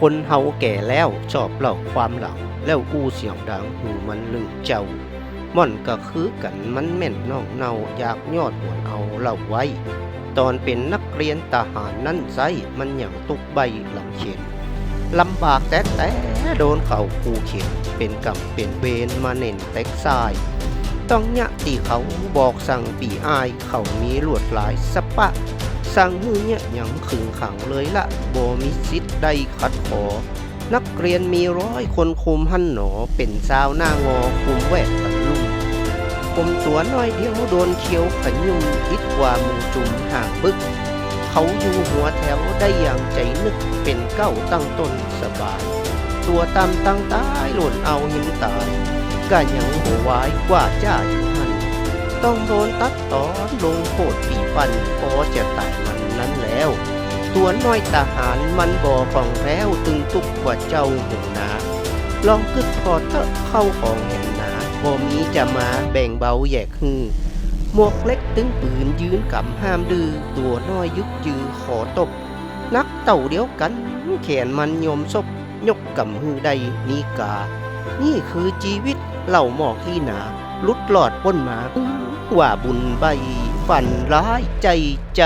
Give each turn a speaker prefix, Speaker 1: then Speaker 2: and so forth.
Speaker 1: คนเฮาแก่แล้วชอบเล่าความหลัง แล้วอู้เสียงดังหูมันลึงเจ้าม่อนก็คือกันมันแม่นน้องเนาอยากยอดหวนเอาเล่าไว้ ตอนเป็นนักเรียนทหารนั่นไซมันอย่างตุกใบหลังเขียนลำบากแต่แต่โดนเขาคูเขียนเป็นกรรมเป็นเวรมาเน่นเต็กทราย ต้องยะตีเขาบอกสั่งปีอายเขามีลวดลายสปะ สั่งมือเนี่ยยังขึงขังเลยละบ่มีสิทธิ์ได้ขัดขอ นักเรียนมีร้อยคนคุมหันหนอ เป็นสาวหน้างอคุมแวดตะลุ่มผมตัวน้อยเดียวโดนเขียวขยุ่มอิดกว่ามูจุ่มห่างบึก เขาอยู่หัวแถวได้อย่างใจนึกเป็นเก้าตั้งต้นสบาย ตัวตามตั้งตายหล่นเอาหิมตายก็ยังหัววายกว่าจ้าอยู่ ต้องโดนตัดตอนลงโทษปีปันพอจะตายมันนั้นแล้ว ตัวน้อยทหารมันบ่อของแล้วตึงตุกกว่าเจ้าหูนา ลองกึดพอเถอะเข้าของแห่งนาบ่มีจะมาแบ่งเบาแยกฮือหมวกเล็กตึงปืนยืนกำห้ามดื้อตัวน้อยยึกยือขอตบ นักเต่าเดียวกัน แขนมันโยมศพยกกำฮือใดนีกา นี่คือชีวิตเหล่าหมอกที่หนา ลุดหลอดพ้นมา ว่าบุญใบฝันร้ายใจใจ